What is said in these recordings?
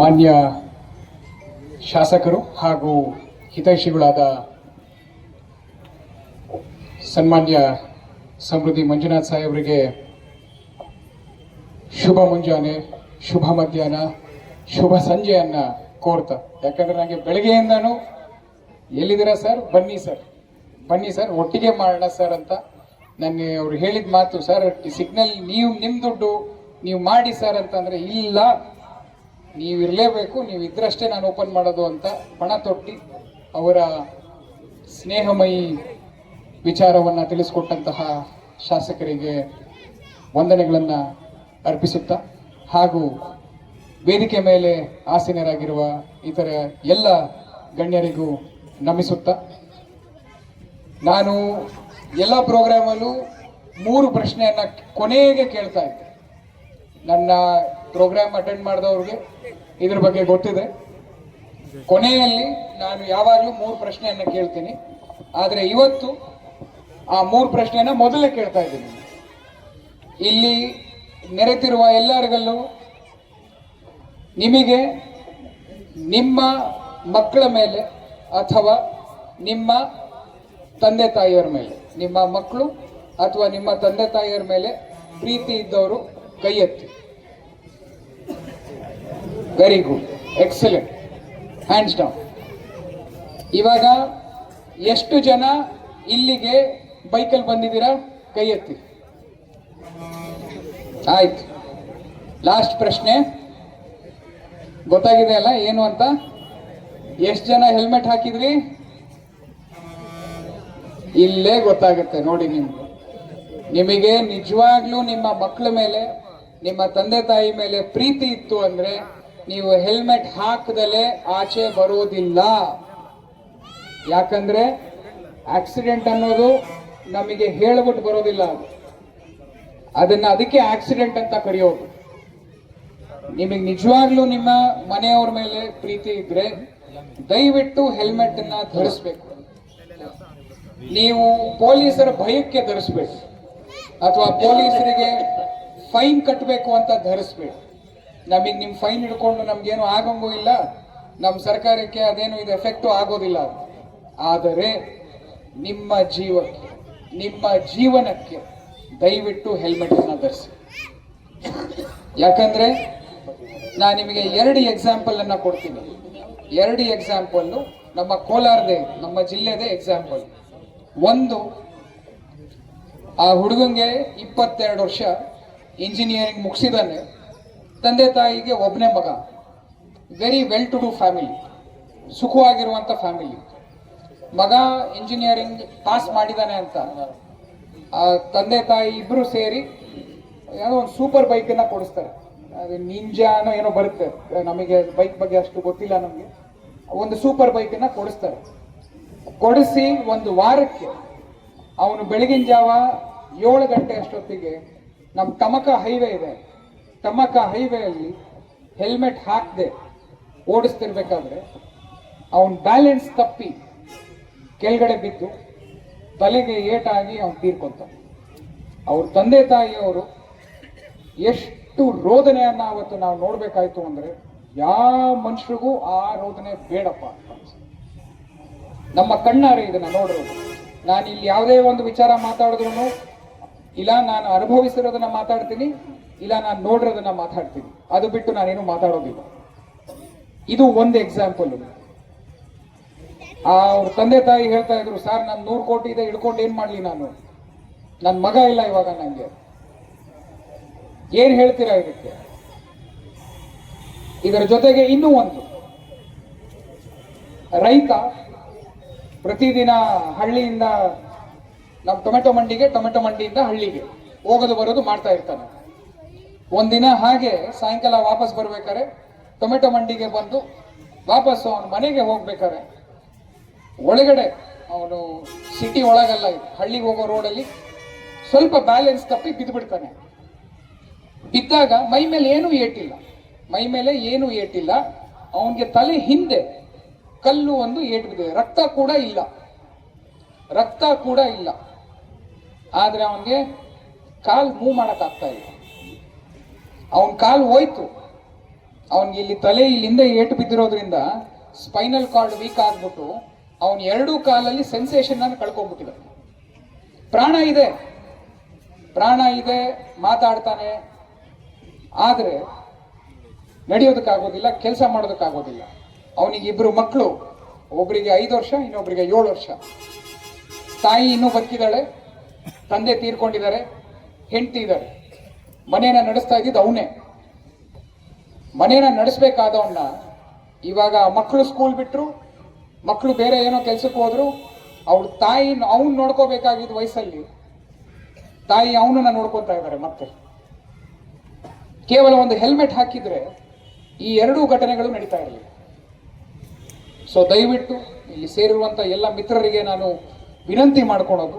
ಮಾನ್ಯ ಶಾಸಕರು ಹಾಗೂ ಹಿತೈಷಿಗಳಾದ ಸನ್ಮಾನ್ಯ ಸಮೃದ್ಧಿ ಮಂಜುನಾಥ್ ಸಾಹೇಬರಿಗೆ ಶುಭ ಮುಂಜಾನೆ ಶುಭ ಮಧ್ಯಾಹ್ನ. ಶುಭ ಸಂಜೆಯನ್ನ ಕೋರ್ತಾ. ಯಾಕಂದ್ರೆ ನನಗೆ ಬೆಳಗ್ಗೆಯಿಂದನೂ ಎಲ್ಲಿದ್ದೀರಾ ಸರ್? ಬನ್ನಿ ಸರ್. ಬನ್ನಿ ಸರ್, ಒಟ್ಟಿಗೆ ಮಾಡೋಣ ಸರ್ ಅಂತ. ನನ್ನ ಅವ್ರು ಹೇಳಿದ ಮಾತು, ಸರ್, ಸಿಗ್ನಲ್ ನೀವು, ನಿಮ್ಮ ದುಡ್ಡು ನೀವು ಮಾಡಿ ಸರ್ ಅಂತಂದ್ರೆ, ಇಲ್ಲ, ನೀವು ಇರಲೇಬೇಕು, ನೀವು ಇದ್ರಷ್ಟೇ ನಾನು ಓಪನ್ ಮಾಡೋದು ಅಂತ ಪಣ ತೊಟ್ಟಿ ಅವರ ಸ್ನೇಹಮಯಿ ವಿಚಾರವನ್ನು ತಿಳಿಸ್ಕೊಟ್ಟಂತಹ ಶಾಸಕರಿಗೆ ವಂದನೆಗಳನ್ನು ಅರ್ಪಿಸುತ್ತಾ ಹಾಗೂ ವೇದಿಕೆ ಮೇಲೆ ಆಸೀನರಾಗಿರುವ ಇತರ ಎಲ್ಲ ಗಣ್ಯರಿಗೂ ನಮಿಸುತ್ತಾ, ನಾನು ಎಲ್ಲ ಪ್ರೋಗ್ರಾಮಲ್ಲೂ ಮೂರು ಪ್ರಶ್ನೆಯನ್ನು ಕೊನೆಗೆ ಕೇಳ್ತಾ ಇದ್ದೆ. ನನ್ನ ಪ್ರೋಗ್ರಾಮ್ ಅಟೆಂಡ್ ಮಾಡಿದವ್ರಿಗೆ ಇದ್ರ ಬಗ್ಗೆ ಗೊತ್ತಿದೆ. ಕೊನೆಯಲ್ಲಿ ನಾನು ಯಾವಾಗಲೂ ಮೂರು ಪ್ರಶ್ನೆಯನ್ನು ಕೇಳ್ತೀನಿ. ಆದರೆ ಇವತ್ತು ಆ ಮೂರು ಪ್ರಶ್ನೆಯನ್ನು ಮೊದಲೇ ಕೇಳ್ತಾ ಇದ್ದೀನಿ. ಇಲ್ಲಿ ನೆರೆತಿರುವ ಎಲ್ಲರಿಗಲ್ಲೂ ನಿಮಗೆ ನಿಮ್ಮ ಮಕ್ಕಳ ಮೇಲೆ ಅಥವಾ ನಿಮ್ಮ ತಂದೆ ತಾಯಿಯವರ ಮೇಲೆ, ನಿಮ್ಮ ಮಕ್ಕಳು ಅಥವಾ ನಿಮ್ಮ ತಂದೆ ತಾಯಿಯವರ ಮೇಲೆ ಪ್ರೀತಿ ಇದ್ದವರು ಕೈ ಎತ್ತಿ. Very good excellent hands down ಇವಾಗ ಎಷ್ಟು ಜನ ಇಲ್ಲಿಗೆ ಬೈಕಲ್ಲಿ ಬಂದಿದ್ದೀರಾ? ಕೈ ಎತ್ತಿ. ಆಯ್ತು. ಲಾಸ್ಟ್ ಪ್ರಶ್ನೆ. ಗೊತ್ತಾಗಿದೆ ಅಲ್ಲ ಏನು ಅಂತ? ಎಷ್ಟು ಜನ ಹೆಲ್ಮೆಟ್ ಹಾಕಿದ್ರಿ? ಇಲ್ಲೇ ಗೊತ್ತಾಗುತ್ತೆ, ನೋಡಿ ನಿಮ್ಗೆ ನಿಮಗೆ ನಿಜವಾಗ್ಲೂ ನಿಮ್ಮ ಮಕ್ಕಳ ಮೇಲೆ, ನಿಮ್ಮ ತಂದೆ ತಾಯಿ ಮೇಲೆ ಪ್ರೀತಿ ಇತ್ತು ಅಂದ್ರೆ ನೀವು ಹೆಲ್ಮೆಟ್ ಹಾಕದಲೆ ಆಚೆ ಬರೋದಿಲ್ಲ. ಯಾಕಂದ್ರೆ ಆಕ್ಸಿಡೆಂಟ್ ಅನ್ನೋದು ನಮಗೆ ಹೇಳ್ಬಿಟ್ಟು ಬರೋದಿಲ್ಲ ಅದು. ಅದನ್ನ ಅದಕ್ಕೆ ಆಕ್ಸಿಡೆಂಟ್ ಅಂತ ಕರೆಯೋದು. ನಿಮಗೆ ನಿಜವಾಗ್ಲೂ ನಿಮ್ಮ ಮನೆಯವ್ರ ಮೇಲೆ ಪ್ರೀತಿ ಇದ್ರೆ ದಯವಿಟ್ಟು ಹೆಲ್ಮೆಟ್ ಅನ್ನ ಧರಿಸ್ಬೇಕು. ನೀವು ಪೊಲೀಸರ ಭಯಕ್ಕೆ ಧರಿಸ್ಬೇಕು. ಅಥವಾ ಪೊಲೀಸರಿಗೆ ಫೈನ್ ಕಟ್ಟಬೇಕು ಅಂತ ಧರಿಸ್ಬೇಕು. ನಮಗೆ ನಿಮ್ಮ ಫೈನ್ ಹಿಡ್ಕೊಂಡು ನಮ್ಗೇನು ಆಗಂಗೂ ಇಲ್ಲ. ನಮ್ಮ ಸರ್ಕಾರಕ್ಕೆ ಅದೇನು ಇದು ಎಫೆಕ್ಟು ಆಗೋದಿಲ್ಲ. ಆದರೆ ನಿಮ್ಮ ಜೀವಕ್ಕೆ, ನಿಮ್ಮ ಜೀವನಕ್ಕೆ ದಯವಿಟ್ಟು ಹೆಲ್ಮೆಟ್ ಅನ್ನ ಧರಿಸಿ. ಯಾಕಂದ್ರೆ ನಾನು ನಿಮಗೆ ಎರಡು ಎಕ್ಸಾಂಪಲ್ ಅನ್ನ ಕೊಡ್ತೀನಿ. ಎರಡು ಎಕ್ಸಾಂಪಲ್ ನಮ್ಮ ಕೋಲಾರದೇ, ನಮ್ಮ ಜಿಲ್ಲೆದೇ ಎಕ್ಸಾಂಪಲ್ ಒಂದು, ಆ ಹುಡುಗಂಗೆ ಇಪ್ಪತ್ತೆರಡು ವರ್ಷ ಇಂಜಿನಿಯರಿಂಗ್ ಮುಗಿಸಿದಾನೆ. ತಂದೆ ತಾಯಿಗೆ ಒಬ್ಬನೇ ಮಗ. Very well to do family ಸುಖವಾಗಿರುವಂಥ family ಮಗ ಇಂಜಿನಿಯರಿಂಗ್ ಪಾಸ್ ಮಾಡಿದಾನೆ ಅಂತ. ತಂದೆ ತಾಯಿ ಇಬ್ಬರು ಸೇರಿ, ಯಾವುದೋ ಒಂದು ಸೂಪರ್ ಬೈಕನ್ನು ಕೊಡಿಸ್ತಾರೆ. ಅದು ನಿಂಜಾನೋ ಏನೋ ಬರುತ್ತೆ. ನಮಗೆ ಬೈಕ್ ಬಗ್ಗೆ ಅಷ್ಟು ಗೊತ್ತಿಲ್ಲ ನಮಗೆ. ಒಂದು ಸೂಪರ್ ಬೈಕನ್ನು ಕೊಡಿಸ್ತಾರೆ. ಕೊಡಿಸಿ ಒಂದು ವಾರಕ್ಕೆ ಅವನು ಬೆಳಗಿನ ಜಾವ ಏಳು ಗಂಟೆ ಅಷ್ಟೊತ್ತಿಗೆ ನಮ್ಮ ತಮಕ ಹೈವೇ ಇದೆ. ಟಮಕ ಹೈವೇಯಲ್ಲಿ ಹೆಲ್ಮೆಟ್ ಹಾಕದೆ ಓಡಿಸ್ತಿರ್ಬೇಕಾದ್ರೆ ಅವನ ಬ್ಯಾಲೆನ್ಸ್ ತಪ್ಪಿ ಕೆಳಗಡೆ ಬಿದ್ದು ತಲೆಗೆ ಏಟಾಗಿ ಅವನು ತೀರ್ಕೊಂತಾನೆ. ಅವ್ರ ತಂದೆ ತಾಯಿಯವರು ಎಷ್ಟು ರೋದನೆಯನ್ನ ಅವತ್ತು ನಾವು ನೋಡ್ಬೇಕಾಯ್ತು ಅಂದ್ರೆ ಯಾವ ಮನುಷ್ಯರಿಗೂ ಆ ರೋದನೆ ಬೇಡಪ್ಪ ನಮ್ಮ ಕಣ್ಣಾರೆ ಇದನ್ನ ನೋಡಿರೋದು. ನಾನು ಇಲ್ಲಿ ಯಾವುದೇ ಒಂದು ವಿಚಾರ ಮಾತಾಡಿದ್ರು ಇಲ್ಲ, ನಾನು ಅನುಭವಿಸಿರೋದನ್ನ ಮಾತಾಡ್ತೀನಿ, ಇಲ್ಲ, ನಾನು ನೋಡಿರೋದನ್ನ ಮಾತಾಡ್ತೀನಿ. ಅದು ಬಿಟ್ಟು ನಾನೇನು ಮಾತಾಡೋದಿಲ್ಲ. ಇದು ಒಂದು ಎಕ್ಸಾಂಪಲ್ ಆ ಅವ್ರ ತಂದೆ ತಾಯಿ ಹೇಳ್ತಾ ಇದ್ರು, ಸರ್, ನಾನು ನೂರು ಕೋಟಿ ಇದೆ, ಹಿಡ್ಕೊಂಡು ಏನ್ ಮಾಡ್ಲಿ ನಾನು? ನನ್ನ ಮಗ ಇಲ್ಲ ಇವಾಗ ನಂಗೆ. ಏನ್ ಹೇಳ್ತೀರಾ ಇದಕ್ಕೆ? ಇದರ ಜೊತೆಗೆ ಇನ್ನೂ ಒಂದು. ರೈತ ಪ್ರತಿದಿನ ಹಳ್ಳಿಯಿಂದ ನಮ್ಮ ಟೊಮೆಟೊ ಮಂಡಿಗೆ, ಟೊಮೆಟೊ ಮಂಡಿಯಿಂದ ಹಳ್ಳಿಗೆ ಹೋಗೋದು ಬರೋದು ಮಾಡ್ತಾ ಇರ್ತಾನೆ. ಒಂದಿನ ಹಾಗೆ ಸಾಯಂಕಾಲ ವಾಪಸ್ ಬರ್ಬೇಕಾರೆ ಟೊಮೆಟೊ ಮಂಡಿಗೆ ಬಂದು ವಾಪಸ್ ಅವನ ಮನೆಗೆ ಹೋಗ್ಬೇಕಾರೆ ಒಳಗಡೆ ಅವನು ಸಿಟಿ ಒಳಗಲ್ಲ ಹಳ್ಳಿಗೆ ಹೋಗೋ ರೋಡಲ್ಲಿ ಸ್ವಲ್ಪ ಬ್ಯಾಲೆನ್ಸ್ ತಪ್ಪಿ ಬಿದ್ದು ಬಿಡ್ತಾನೆ ಬಿದ್ದಾಗ ಮೈ ಮೇಲೆ ಏನೂ ಏಟಿಲ್ಲ. ಮೈ ಮೇಲೆ ಏನು ಏಟಿಲ್ಲ. ಅವನಿಗೆ ತಲೆ ಹಿಂದೆ ಕಲ್ಲು ಒಂದು ಏಟು ಬಿದ್ದಿದೆ ರಕ್ತ ಕೂಡ ಇಲ್ಲ. ರಕ್ತ ಕೂಡ ಇಲ್ಲ. ಆದ್ರೆ ಅವನಿಗೆ ಕಾಲು ಮೂವ್ ಮಾಡೋಕ್ಕಾಗ್ತಾ ಇಲ್ಲ. ಅವನ ಕಾಲು ಹೋಯ್ತು. ಅವನಿಗೆ ಇಲ್ಲಿ ತಲೆ ಇಲ್ಲಿಂದ ಏಟು ಬಿದ್ದಿರೋದ್ರಿಂದ ಸ್ಪೈನಲ್ ಕಾರ್ಡ್ ವೀಕ್ ಆಗ್ಬಿಟ್ಟು ಅವನ ಎರಡೂ ಕಾಲಲ್ಲಿ ಸೆನ್ಸೇಷನ್ ಅನ್ನು ಕಳ್ಕೊಂಡ್ಬಿಟ್ಟಿದ್ದಾನೆ. ಪ್ರಾಣ ಇದೆ. ಪ್ರಾಣ ಇದೆ, ಮಾತಾಡ್ತಾನೆ ಆದ್ರೆ ನಡೆಯೋದಕ್ಕಾಗೋದಿಲ್ಲ, ಕೆಲಸ ಮಾಡೋದಕ್ಕಾಗೋದಿಲ್ಲ. ಅವನಿಗೆ ಇಬ್ಬರು ಮಕ್ಕಳು ಒಬ್ಬರಿಗೆ ಐದು ವರ್ಷ ಇನ್ನೊಬ್ಬರಿಗೆ ಏಳು ವರ್ಷ. ತಾಯಿ ಇನ್ನೂ ಬದುಕಿದ್ದಾಳೆ, ತಂದೆ ತೀರ್ಕೊಂಡಿದ್ದಾರೆ, ಹೆಂಡತಿ ಇದ್ದಾರೆ. ಮನೇನ ನಡೆಸ್ತಾ ಇದ್ದಿದ್ದು ಅವನೇ. ಮನೇನ ನಡೆಸ್ಬೇಕಾದವನ್ನ ಇವಾಗ ಮಕ್ಕಳು ಸ್ಕೂಲ್ ಬಿಟ್ಟರು ಮಕ್ಕಳು ಬೇರೆ ಏನೋ ಕೆಲ್ಸಕ್ಕೆ ಹೋದ್ರು ಅವ್ರ ತಾಯಿ ಅವ್ನು ನೋಡ್ಕೋಬೇಕಾಗಿದ್ದ ವಯಸ್ಸಲ್ಲಿ ತಾಯಿ ಅವನನ್ನ ನೋಡ್ಕೊತಾ ಇದ್ದಾರೆ ಮತ್ತೆ. ಕೇವಲ ಒಂದು ಹೆಲ್ಮೆಟ್ ಹಾಕಿದ್ರೆ ಈ ಎರಡೂ ಘಟನೆಗಳು ನಡೀತಾ ಇರಲಿಲ್ಲ. ಸೊ ದಯವಿಟ್ಟು ಇಲ್ಲಿ ಸೇರಿರುವಂತ ಎಲ್ಲ ಮಿತ್ರರಿಗೆ ನಾನು ವಿನಂತಿ ಮಾಡ್ಕೊಳೋದು.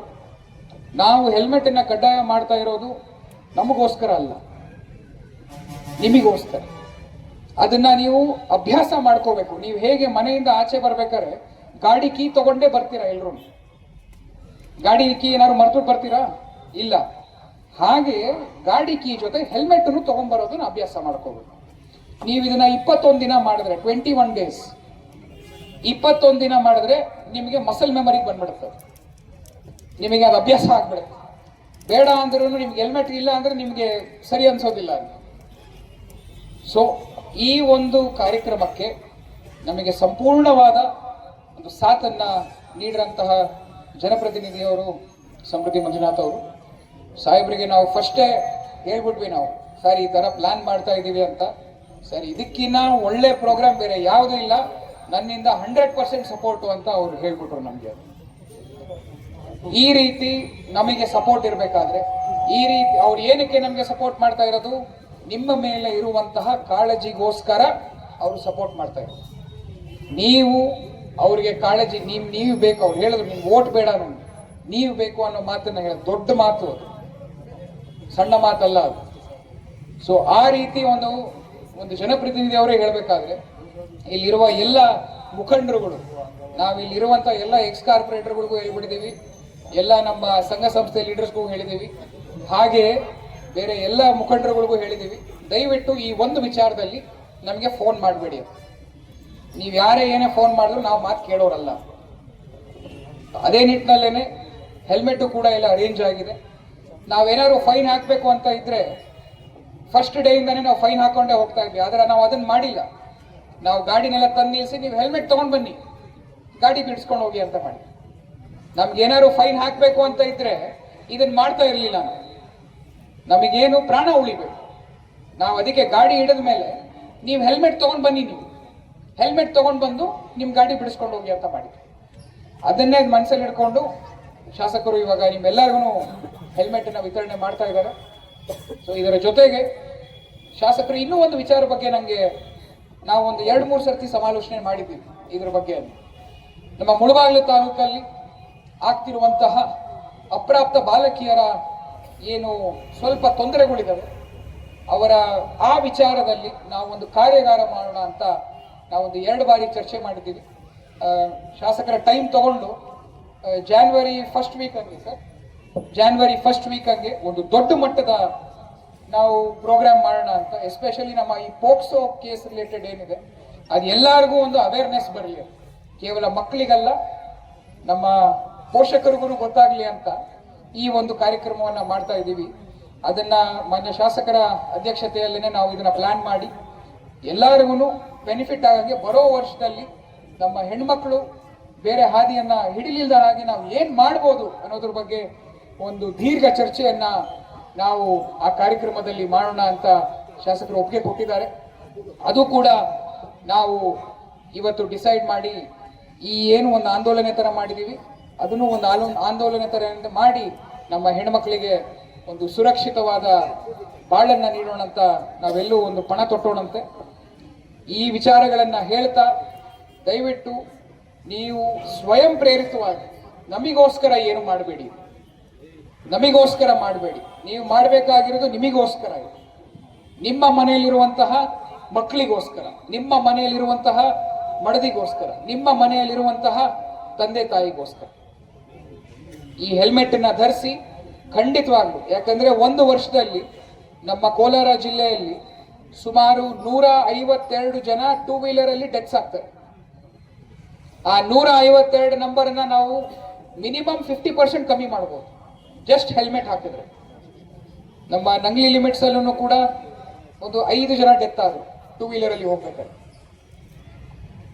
ನಾವು ಹೆಲ್ಮೆಟ್ ಅನ್ನ ಕಡ್ಡಾಯ ಮಾಡ್ತಾ ಇರೋದು ನಮಗೋಸ್ಕರ ಅಲ್ಲ. ನಿಮಗೋಸ್ಕರ. ಅದನ್ನ ನೀವು ಅಭ್ಯಾಸ ಮಾಡ್ಕೋಬೇಕು. ನೀವು ಹೇಗೆ ಮನೆಯಿಂದ ಆಚೆ ಬರ್ಬೇಕಾದ್ರೆ ಗಾಡಿ ಕೀ ತಗೊಂಡೇ ಬರ್ತೀರಾ ಎಲ್ರು ಗಾಡಿ ಕೀ ಏನಾದ್ರು ಮರ್ತು ಬರ್ತೀರಾ? ಇಲ್ಲ. ಹಾಗೆ ಗಾಡಿ ಕೀ ಜೊತೆ ಹೆಲ್ಮೆಟ್ ಅನ್ನು ತಗೊಂಡ್ಬರೋದನ್ನ ಅಭ್ಯಾಸ ಮಾಡ್ಕೋಬೇಕು. ನೀವು ಇದನ್ನ ಇಪ್ಪತ್ತೊಂದು ದಿನ ಮಾಡಿದ್ರೆ ಟ್ವೆಂಟಿ ಒನ್ ಡೇಸ್ ಇಪ್ಪತ್ತೊಂದು ದಿನ ಮಾಡಿದ್ರೆ ನಿಮಗೆ ಮಸಲ್ ಮೆಮರಿಗೆ ಬಂದ್ಬಿಡುತ್ತೆ. ನಿಮಗೆ ಅದು ಅಭ್ಯಾಸ ಆಗ್ಬಿಡುತ್ತೆ. ಬೇಡ ಅಂದ್ರೂ ನಿಮ್ಗೆ ಹೆಲ್ಮೆಟ್ ಇಲ್ಲ ಅಂದ್ರೆ ನಿಮಗೆ ಸರಿ ಅನ್ಸೋದಿಲ್ಲ ಸೊ ಈ ಒಂದು ಕಾರ್ಯಕ್ರಮಕ್ಕೆ ನಮಗೆ ಸಂಪೂರ್ಣವಾದ ಒಂದು ಸಾಥನ್ನ ನೀಡಿರಂತಹ ಜನಪ್ರತಿನಿಧಿಯವರು ಸಮೃದ್ಧಿ ಮಂಜುನಾಥ್ ಅವರು ಸಾಹೇಬರಿಗೆ ನಾವು ಫಸ್ಟೇ ಹೇಳ್ಬಿಟ್ವಿ ನಾವು, ಸರ್, ಈ ತರ ಪ್ಲಾನ್ ಮಾಡ್ತಾ ಇದ್ದೀವಿ ಅಂತ. ಸರ್, ಇದಕ್ಕಿನ್ನ ಒಳ್ಳೆ ಪ್ರೋಗ್ರಾಮ್ ಬೇರೆ ಯಾವುದೂ ಇಲ್ಲ. ನನ್ನಿಂದ ಹಂಡ್ರೆಡ್ ಪರ್ಸೆಂಟ್ ಸಪೋರ್ಟು ಅಂತ ಅವ್ರು ಹೇಳ್ಬಿಟ್ರು ನಮಗೆ. ಈ ರೀತಿ ನಮಗೆ ಸಪೋರ್ಟ್ ಇರಬೇಕಾದ್ರೆ, ಈ ರೀತಿ ಅವ್ರು ಏನಕ್ಕೆ ನಮಗೆ ಸಪೋರ್ಟ್ ಮಾಡ್ತಾ ಇರೋದು? ನಿಮ್ಮ ಮೇಲೆ ಇರುವಂತಹ ಕಾಳಜಿಗೋಸ್ಕರ ಅವರು ಸಪೋರ್ಟ್ ಮಾಡ್ತಾ ಇರೋದು. ನೀವು ಅವ್ರಿಗೆ ಕಾಳಜಿ, ನೀವು ನೀವು ಬೇಕು, ಅವ್ರು ಹೇಳಿದ್ರು, ನಿಮ್ಗೆ ಓಟ್ ಬೇಡ ನಮ್ಗೆ ನೀವು ಬೇಕು ಅನ್ನೋ ಮಾತನ್ನ ಹೇಳ ದೊಡ್ಡ ಮಾತು ಅದು. ಸಣ್ಣ ಮಾತಲ್ಲ ಅದು. ಸೊ ಆ ರೀತಿ ಒಂದು ಒಂದು ಜನಪ್ರತಿನಿಧಿ ಅವರೇ ಹೇಳಬೇಕಾದ್ರೆ, ಇಲ್ಲಿರುವ ಎಲ್ಲ ಮುಖಂಡರುಗಳು ನಾವು ಇಲ್ಲಿರುವಂತ ಎಲ್ಲ ಎಕ್ಸ್ ಕಾರ್ಪೊರೇಟರ್ಗಳಿಗೂ ಹೇಳ್ಬಿಟ್ಟಿದ್ದೀವಿ, ಎಲ್ಲ ನಮ್ಮ ಸಂಘ ಸಂಸ್ಥೆ ಲೀಡರ್ಸ್ಗೂ ಹೇಳಿದ್ದೀವಿ, ಹಾಗೆ ಬೇರೆ ಎಲ್ಲ ಮುಖಂಡರುಗಳಿಗೂ ಹೇಳಿದ್ದೀವಿ. ದಯವಿಟ್ಟು ಈ ಒಂದು ವಿಚಾರದಲ್ಲಿ ನಮಗೆ ಫೋನ್ ಮಾಡಬೇಡಿ ನೀವು ಯಾರೇ ಏನೇ ಫೋನ್ ಮಾಡಿದ್ರು ನಾವು ಮಾತು ಕೇಳೋರಲ್ಲ. ಅದೇ ನಿಟ್ಟಿನಲ್ಲೇನೆ ಹೆಲ್ಮೆಟ್ಟು ಕೂಡ ಎಲ್ಲ ಅರೇಂಜ್ ಆಗಿದೆ. ನಾವೇನಾದ್ರು ಫೈನ್ ಹಾಕಬೇಕು ಅಂತ ಇದ್ರೆ ಫಸ್ಟ್ ಡೇಯಿಂದನೇ ನಾವು ಫೈನ್ ಹಾಕೊಂಡೇ ಹೋಗ್ತಾ ಇದ್ವಿ. ಆದರೆ ನಾವು ಅದನ್ನ ಮಾಡಿಲ್ಲ. ನಾವು ಗಾಡಿನೆಲ್ಲ ತಂದು ನಿಲ್ಲಿಸಿ ನೀವು ಹೆಲ್ಮೆಟ್ ತಗೊಂಡ್ ಬನ್ನಿ. ಗಾಡಿ ಬಿಡಿಸ್ಕೊಂಡು ಹೋಗಿ ಅಂತ ಮಾಡಿ. ನಮ್ಗೆ ಏನಾದ್ರು ಫೈನ್ ಹಾಕಬೇಕು ಅಂತ ಇದ್ರೆ ಇದನ್ನ ಮಾಡ್ತಾ ಇರಲಿಲ್ಲ ನಾವು. ನಮಗೇನು ಪ್ರಾಣ ಉಳಿಬೇಕು. ನಾವು ಅದಕ್ಕೆ ಗಾಡಿ ಹಿಡಿದ ಮೇಲೆ ನೀವು ಹೆಲ್ಮೆಟ್ ತಗೊಂಡ್ ಬನ್ನಿ ನೀವು. ಹೆಲ್ಮೆಟ್ ತಗೊಂಡ್ ಬಂದು ನಿಮ್ಮ ಗಾಡಿ ಬಿಡಿಸ್ಕೊಂಡು ಹೋಗಿ ಅಂತ ಮಾಡಿ. ಅದನ್ನೇ ಮನಸ್ಸಲ್ಲಿ ಇಟ್ಕೊಂಡು ಶಾಸಕರು ಇವಾಗ ನಿಮ್ಮೆಲ್ಲರಿಗೂ ಹೆಲ್ಮೆಟ್ ಅನ್ನ ವಿತರಣೆ ಮಾಡ್ತಾ ಇದ್ದಾರೆ. ಸೊ ಇದರ ಜೊತೆಗೆ ಶಾಸಕರು ಇನ್ನೂ ಒಂದು ವಿಚಾರ ಬಗ್ಗೆ ನನಗೆ ನಾವು ಒಂದು ಎರಡು, ಮೂರು ಸರ್ತಿ ಸಮಾಲೋಚನೆ ಮಾಡಿದ್ದೀವಿ ಇದ್ರ ಬಗ್ಗೆ ನಮ್ಮ ಮುಳಬಾಗಿಲು ತಾಲೂಕಲ್ಲಿ ಆಗ್ತಿರುವಂತಹ ಅಪ್ರಾಪ್ತ ಬಾಲಕಿಯರ ಏನು ಸ್ವಲ್ಪ ತೊಂದರೆಗಳಿದ್ದಾವೆ. ಅವರ ಆ ವಿಚಾರದಲ್ಲಿ ನಾವು ಒಂದು ಕಾರ್ಯಾಗಾರ ಮಾಡೋಣ ಅಂತ ನಾವೊಂದು ಎರಡು ಬಾರಿ ಚರ್ಚೆ ಮಾಡಿದ್ದೀವಿ. ಶಾಸಕರ ಟೈಮ್ ತಗೊಂಡು ಜಾನ್ವರಿ ಫಸ್ಟ್ ವೀಕ್ ಹಂಗೆ ಸರ್ ಜಾನ್ವರಿ ಫಸ್ಟ್ ವೀಕ್ ಹಂಗೆ ಒಂದು ದೊಡ್ಡ ಮಟ್ಟದ ನಾವು ಪ್ರೋಗ್ರಾಮ್ ಮಾಡೋಣ ಅಂತ ಎಸ್ಪೆಷಲಿ ನಮ್ಮ ಈ ಪೋಕ್ಸೋ ಕೇಸ್ ರಿಲೇಟೆಡ್ ಏನಿದೆ, ಅದು ಎಲ್ಲರಿಗೂ ಒಂದು ಅವೇರ್ನೆಸ್ ಬರಲಿ ಕೇವಲ ಮಕ್ಕಳಿಗಲ್ಲ, ನಮ್ಮ ಪೋಷಕರಿಗೂ ಗೊತ್ತಾಗಲಿ ಅಂತ ಈ ಒಂದು ಕಾರ್ಯಕ್ರಮವನ್ನು ಮಾಡ್ತಾ ಇದ್ದೀವಿ. ಅದನ್ನ ಮಾನ್ಯ ಶಾಸಕರ ಅಧ್ಯಕ್ಷತೆಯಲ್ಲೇ ನಾವು ಇದನ್ನ ಪ್ಲಾನ್ ಮಾಡಿ ಎಲ್ಲರಿಗೂ ಬೆನಿಫಿಟ್ ಆಗಂಗೆ ಬರೋ ವರ್ಷದಲ್ಲಿ ನಮ್ಮ ಹೆಣ್ಮಕ್ಳು ಬೇರೆ ಹಾದಿಯನ್ನ ಹಿಡಿಲಿಲ್ದಾಗಿ ನಾವು ಏನ್ ಮಾಡ್ಬೋದು ಅನ್ನೋದ್ರ ಬಗ್ಗೆ ಒಂದು ದೀರ್ಘ ಚರ್ಚೆಯನ್ನ ನಾವು ಆ ಕಾರ್ಯಕ್ರಮದಲ್ಲಿ ಮಾಡೋಣ ಅಂತ ಶಾಸಕರು ಒಪ್ಪಿಗೆ ಕೊಟ್ಟಿದ್ದಾರೆ. ಅದು ಕೂಡ ನಾವು ಇವತ್ತು ಡಿಸೈಡ್ ಮಾಡಿ ಈ ಏನು ಒಂದು ಆಂದೋಲನೆ ತರ ಮಾಡಿದೀವಿ ಅದನ್ನು ಒಂದು ಆಲೋ- ಆಂದೋಲನೆ ತರ ಮಾಡಿ ನಮ್ಮ ಹೆಣ್ಮಕ್ಳಿಗೆ ಒಂದು ಸುರಕ್ಷಿತವಾದ ಬಾಳನ್ನ ನೀಡೋಣ ಅಂತ ನಾವೆಲ್ಲೂ ಒಂದು ಪಣ ತೊಟ್ಟೋಣಂತೆ. ಈ ವಿಚಾರಗಳನ್ನ ಹೇಳ್ತಾ ದಯವಿಟ್ಟು ನೀವು ಸ್ವಯಂ ಪ್ರೇರಿತವಾಗಿ, ನಮಿಗೋಸ್ಕರ ಏನು ಮಾಡಬೇಡಿ? ನಮಿಗೋಸ್ಕರ ಮಾಡಬೇಡಿ. ನೀವು ಮಾಡಬೇಕಾಗಿರೋದು ನಿಮಗೋಸ್ಕರ ನಿಮ್ಮ ಮನೆಯಲ್ಲಿರುವಂತಹ ಮಕ್ಕಳಿಗೋಸ್ಕರ, ನಿಮ್ಮ ಮನೆಯಲ್ಲಿರುವಂತಹ ಮಡದಿಗೋಸ್ಕರ, ನಿಮ್ಮ ಮನೆಯಲ್ಲಿರುವಂತಹ ತಂದೆ ತಾಯಿಗೋಸ್ಕರ. ಈ ಹೆಲ್ಮೆಟ್ ಅನ್ನ ಧರಿಸಿ ಖಂಡಿತವಾಗ್ಲು, ಯಾಕಂದ್ರೆ ಒಂದು ವರ್ಷದಲ್ಲಿ ನಮ್ಮ ಕೋಲಾರ ಜಿಲ್ಲೆಯಲ್ಲಿ ಸುಮಾರು ನೂರ ಐವತ್ತೆರಡು ಜನ ಟೂ ವೀಲರ್ ಅಲ್ಲಿ ಡೆತ್ಸ್ ಆಗ್ತಾರೆ. ಆ ನೂರ ಐವತ್ತೆರಡು ನಂಬರ್ ಅನ್ನ ನಾವು ಮಿನಿಮಮ್ ಫಿಫ್ಟಿ ಪರ್ಸೆಂಟ್ ಕಮ್ಮಿ ಮಾಡ್ಬೋದು. ಜಸ್ಟ್ ಹೆಲ್ಮೆಟ್ ಹಾಕಿದ್ರೆ. ನಮ್ಮ ನಂಗ್ಲಿ ಲಿಮಿಟ್ಸ್ ಅಲ್ಲೂ ಕೂಡ ಒಂದು ಐದು ಜನ ಡೆತ್ ಆದ್ರು. ಟೂ ವೀಲರ್ ಅಲ್ಲಿ ಹೋಗ್ಬೇಕಾದ್ರೆ.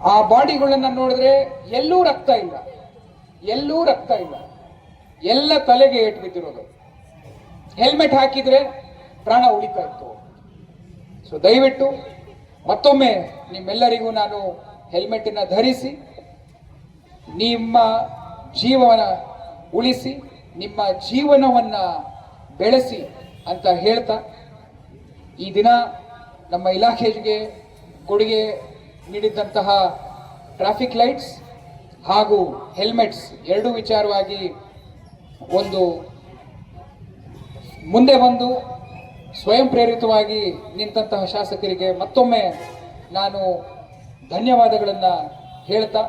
ಆ ಬಾಡಿಗಳನ್ನ ನೋಡಿದ್ರೆ ಎಲ್ಲೂ ರಕ್ತ ಇಲ್ಲ. ಎಲ್ಲೂ ರಕ್ತ ಇಲ್ಲ. ಎಲ್ಲ ತಲೆಗೆ ಏಟ್ ಬಿದ್ದಿರೋದು. ಹೆಲ್ಮೆಟ್ ಹಾಕಿದ್ರೆ ಪ್ರಾಣ ಉಳಿತಾ ಇತ್ತು. ಸೊ ದಯವಿಟ್ಟು ಮತ್ತೊಮ್ಮೆ ನಿಮ್ಮೆಲ್ಲರಿಗೂ ನಾನು ಹೆಲ್ಮೆಟ್ ಧರಿಸಿ ನಿಮ್ಮ ಜೀವನ ಉಳಿಸಿ, ನಿಮ್ಮ ಜೀವನವನ್ನ ಬೆಳೆಸಿ ಅಂತ ಹೇಳ್ತಾ, ಈ ದಿನ ನಮ್ಮ ಇಲಾಖೆಗೆ ಕೊಡುಗೆ ನೀಡಿದ್ದಂತಹ ಟ್ರಾಫಿಕ್ ಲೈಟ್ಸ್ ಹಾಗೂ ಹೆಲ್ಮೆಟ್ಸ್ ಎರಡೂ ವಿಚಾರವಾಗಿ ಒಂದು ಮುಂದೆ ಬಂದು ಸ್ವಯಂ ಪ್ರೇರಿತವಾಗಿ ನಿಂತಹ ಶಾಸಕರಿಗೆ ಮತ್ತೊಮ್ಮೆ ನಾನು ಧನ್ಯವಾದಗಳನ್ನು ಹೇಳ್ತಾ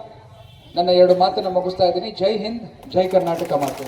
ನನ್ನ ಎರಡು ಮಾತನ್ನು ಮುಗಿಸ್ತಾ ಇದ್ದೀನಿ. ಜೈ ಹಿಂದ್ ಜೈ ಕರ್ನಾಟಕ ಮಾತು.